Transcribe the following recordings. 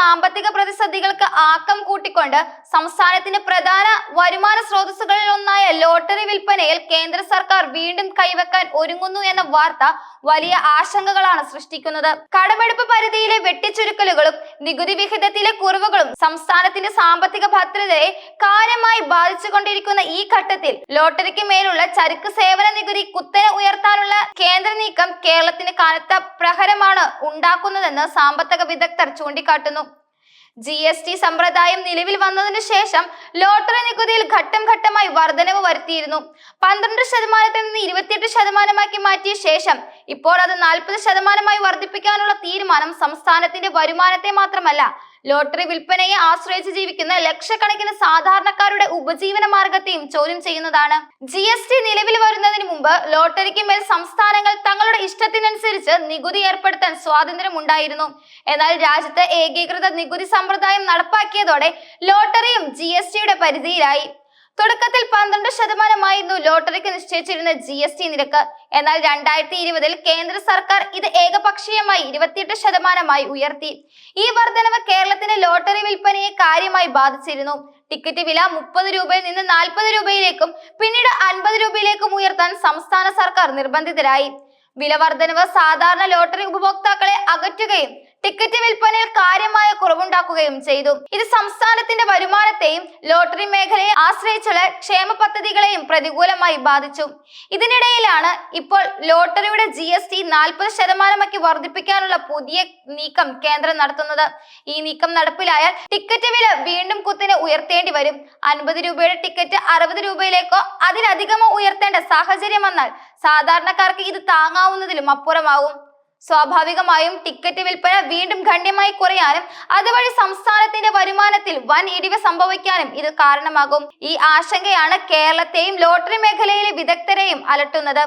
സാമ്പത്തിക പ്രതിസന്ധികൾക്ക് ആക്കം കൂട്ടിക്കൊണ്ട് സംസ്ഥാനത്തിന്റെ പ്രധാന വരുമാന സ്രോതസ്സുകളിൽ ഒന്നായ ലോട്ടറി വിൽപ്പനയിൽ കേന്ദ്ര സർക്കാർ വീണ്ടും കൈവെക്കാൻ ഒരുങ്ങുന്നു എന്ന വാർത്ത വലിയ ആശങ്കകളാണ് സൃഷ്ടിക്കുന്നത്. കടമെടുപ്പ് പരിധിയിലെ വെട്ടിച്ചുരുക്കലുകളും നികുതി വിഹിതത്തിലെ കുറവുകളും സംസ്ഥാനത്തിന്റെ സാമ്പത്തിക ഭദ്രതയെ കാര്യമായി ബാധിച്ചുകൊണ്ടിരിക്കുന്ന ഈ ഘട്ടത്തിൽ ലോട്ടറിക്ക് മേലുള്ള ചരക്ക് സേവന നികുതി കുത്തനെ ഉയർത്താനുള്ള കേന്ദ്ര നീക്കം കേരളത്തിന് കനത്ത പ്രഹരമാണ് ഉണ്ടാക്കുന്നതെന്ന് സാമ്പത്തിക വിദഗ്ധർ ചൂണ്ടിക്കാട്ടുന്നു. ജി എസ് ടി സമ്പ്രദായം നിലവിൽ വന്നതിനു ശേഷം ലോട്ടറി നികുതിയിൽ ഘട്ടം ഘട്ടമായി വർധനവ് വരുത്തിയിരുന്നു. പന്ത്രണ്ട് ശതമാനത്തിൽ നിന്ന് ഇരുപത്തിയെട്ട് ശതമാനമാക്കി മാറ്റിയ ശേഷം ഇപ്പോൾ അത് നാൽപ്പത് ശതമാനമായി വർദ്ധിപ്പിക്കാനുള്ള തീരുമാനം സംസ്ഥാനത്തിന്റെ വരുമാനത്തെ മാത്രമല്ല ലോട്ടറി വിൽപ്പനയെ ആശ്രയിച്ച് ജീവിക്കുന്ന ലക്ഷക്കണക്കിന് സാധാരണക്കാരുടെ ഉപജീവന മാർഗത്തെയും ചോദ്യം ചെയ്യുന്നതാണ്. ജി എസ് ടി നിലവിൽ വരുന്നതിന് മുമ്പ് ലോട്ടറിക്ക് മേൽ സംസ്ഥാനങ്ങൾ തങ്ങളുടെ ഇഷ്ടത്തിനനുസരിച്ച് നികുതി ഏർപ്പെടുത്താൻ സ്വാതന്ത്ര്യം ഉണ്ടായിരുന്നു എന്നാൽ രാജ്യത്ത് ഏകീകൃത നികുതി സമ്പ്രദായം നടപ്പാക്കിയതോടെ ലോട്ടറിയും ജി എസ് ടിയുടെ പരിധിയിലായി. തുടക്കത്തിൽ പന്ത്രണ്ട് ശതമാനമായിരുന്നു ലോട്ടറിക്ക് നിശ്ചയിച്ചിരുന്ന ജി എസ് ടി നിരക്ക്. എന്നാൽ രണ്ടായിരത്തി ഇരുപതിൽ കേന്ദ്ര സർക്കാർ ഇത് ഏകപക്ഷീയമായി ഇരുപത്തിയെട്ട് ശതമാനമായി ഉയർത്തി. ഈ വർധനവ് കേരളത്തിന്റെ ലോട്ടറി വിൽപ്പനയെ കാര്യമായി ബാധിച്ചിരുന്നു. ടിക്കറ്റ് വില മുപ്പത് രൂപയിൽ നിന്ന് നാൽപ്പത് രൂപയിലേക്കും പിന്നീട് അൻപത് രൂപയിലേക്കും ഉയർത്താൻ സംസ്ഥാന സർക്കാർ നിർബന്ധിതരായി. വില വർധനവ് സാധാരണ ലോട്ടറി ഉപഭോക്താക്കളെ അകറ്റുകയും ടിക്കറ്റ് വിൽപ്പനയിൽ കാര്യമായ കുറവുണ്ടാക്കുകയും ചെയ്തു. ഇത് സംസ്ഥാനത്തിന്റെ വരുമാനത്തെയും ലോട്ടറി മേഖലയെ ആശ്രയിച്ചുള്ള ക്ഷേമ പദ്ധതികളെയും പ്രതികൂലമായി ബാധിച്ചു. ഇതിനിടയിലാണ് ഇപ്പോൾ ലോട്ടറിയുടെ ജി എസ് ടി നാൽപ്പത് ശതമാനമാക്കി വർദ്ധിപ്പിക്കാനുള്ള പുതിയ നീക്കം കേന്ദ്രം നടത്തുന്നത്. ഈ നീക്കം നടപ്പിലായാൽ ടിക്കറ്റ് വില വീണ്ടും കുത്തിനെ ഉയർത്തേണ്ടി വരും. അൻപത് രൂപയുടെ ടിക്കറ്റ് അറുപത് രൂപയിലേക്കോ അതിലധികമോ ഉയർത്തേണ്ട സാഹചര്യം വന്നാൽ സാധാരണക്കാർക്ക് ഇത് താങ്ങാവുന്നതിലും അപ്പുറമാവും സ്വാഭാവികമായും ടിക്കറ്റ് വിൽപ്പന വീണ്ടും ഗണ്യമായി കുറയാനും അതുവഴി സംസ്ഥാനത്തിന്റെ വരുമാനത്തിൽ വൻ ഇടിവ് സംഭവിക്കാനും ഇത് കാരണമാകും. ഈ ആശങ്കയാണ് കേരളത്തെയും ലോട്ടറി മേഖലയിലെ വിദഗ്ധരെയും അലട്ടുന്നത്.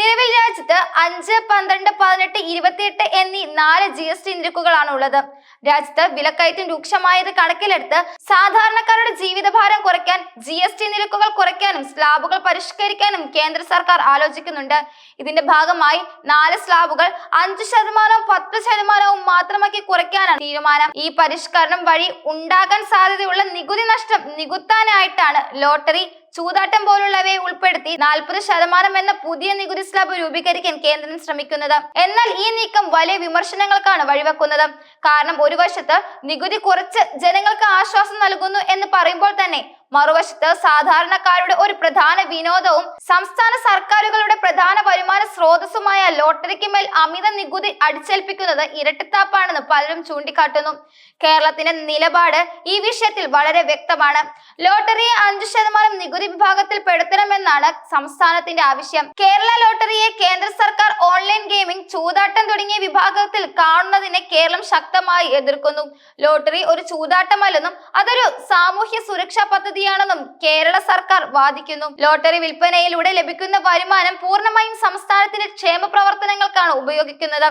നിലവിൽ രാജ്യത്ത് അഞ്ച് പന്ത്രണ്ട് പതിനെട്ട് ഇരുപത്തിയെട്ട് എന്നീ നാല് ജി എസ് ടി നിരക്കുകളാണ് ഉള്ളത്. രാജ്യത്ത് വിലക്കയറ്റം രൂക്ഷമായത് കണക്കിലെടുത്ത് സാധാരണക്കാരുടെ ജീവിതഭാരം കുറയ്ക്കാൻ ജി എസ് ടി നിരക്കുകൾ കുറയ്ക്കാനും സ്ലാബുകൾ പരിഷ്കരിക്കാനും കേന്ദ്ര സർക്കാർ ആലോചിക്കുന്നുണ്ട്. ഇതിന്റെ ഭാഗമായി നാല് സ്ലാബുകൾ അഞ്ച് ശതമാനവും പത്ത് ശതമാനവും മാത്രമാക്കി കുറയ്ക്കാനാണ് തീരുമാനം. ഈ പരിഷ്കരണം വഴി ഉണ്ടാകാൻ സാധ്യതയുള്ള നികുതി നഷ്ടം നികുത്താനായിട്ടാണ് ലോട്ടറി ചൂതാട്ടം പോലുള്ളവയെ ഉൾപ്പെടുത്തി നാൽപ്പത് ശതമാനം എന്ന പുതിയ നികുതി സ്ലാബ് രൂപീകരിക്കാൻ കേന്ദ്രം ശ്രമിക്കുന്നത്. എന്നാൽ ഈ നീക്കം വലിയ വിമർശനങ്ങൾക്കാണ് വഴിവെക്കുന്നത്. കാരണം ഒരു വശത്ത് നികുതി കുറച്ച് ജനങ്ങൾക്ക് ആശ്വാസം നൽകുന്നു എന്ന് പറയുമ്പോൾ തന്നെ മറുവശത്ത് സാധാരണക്കാരുടെ ഒരു പ്രധാന വിനോദവും സംസ്ഥാന സർക്കാരുകളുടെ പ്രധാന വരുമാന സ്രോതസ്സുമായ ലോട്ടറിക്ക് മേൽ അമിത നികുതി അടിച്ചേൽപ്പിക്കുന്നത് ഇരട്ടിത്താപ്പാണെന്ന് പലരും ചൂണ്ടിക്കാട്ടുന്നു. കേരളത്തിന്റെ നിലപാട് ഈ വിഷയത്തിൽ വളരെ വ്യക്തമാണ്. ലോട്ടറിയെ അഞ്ചു ശതമാനം നികുതി വിഭാഗത്തിൽ പെടുത്തണമെന്നാണ് സംസ്ഥാനത്തിന്റെ ആവശ്യം. കേരള ലോട്ടറിയെ കേന്ദ്ര സർക്കാർ ഓൺലൈൻ ഗെയിമിംഗ് ചൂതാട്ടം തുടങ്ങിയ വിഭാഗത്തിൽ കാണുന്നതിനെ കേരളം ശക്തമായി എതിർക്കുന്നു. ലോട്ടറി ഒരു ചൂതാട്ടമല്ലെന്നും അതൊരു സാമൂഹ്യ സുരക്ഷാ പദ്ധതിയാണെന്നും കേരള സർക്കാർ വാദിക്കുന്നു. ലോട്ടറി വിൽപ്പനയിലൂടെ ലഭിക്കുന്ന വരുമാനം പൂർണമായും സംസ്ഥാനത്തിന്റെ ക്ഷേമ പ്രവർത്തനങ്ങൾക്കാണ് ഉപയോഗിക്കുന്നത്.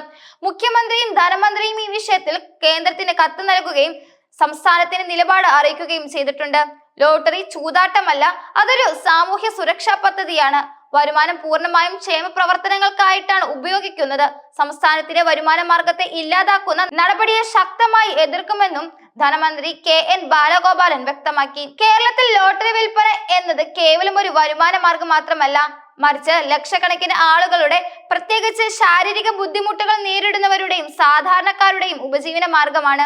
മുഖ്യമന്ത്രിയും ധനമന്ത്രിയും ഈ വിഷയത്തിൽ കേന്ദ്രത്തിന് കത്ത് നൽകുകയും സംസ്ഥാനത്തിന് നിലപാട് അറിയിക്കുകയും ചെയ്തിട്ടുണ്ട്. ലോട്ടറി ചൂതാട്ടമല്ല അതൊരു സാമൂഹ്യ സുരക്ഷാ പദ്ധതിയാണ്. വരുമാനം പൂർണമായും ക്ഷേമ പ്രവർത്തനങ്ങൾക്കായിട്ടാണ് ഉപയോഗിക്കുന്നത്. സംസ്ഥാനത്തിലെ വരുമാന മാർഗത്തെ ഇല്ലാതാക്കുന്ന നടപടിയെ ശക്തമായി എതിർക്കുമെന്നും ധനമന്ത്രി കെ എൻ ബാലഗോപാലൻ വ്യക്തമാക്കി. കേരളത്തിൽ ലോട്ടറി വിൽപ്പന എന്നത് കേവലം ഒരു വരുമാന മാർഗം മാത്രമല്ല മറിച്ച് ലക്ഷക്കണക്കിന് ആളുകളുടെ പ്രത്യേകിച്ച് ശാരീരിക ബുദ്ധിമുട്ടുകൾ നേരിടുന്നവരുടെയും സാധാരണക്കാരുടെയും ഉപജീവന മാർഗമാണ്.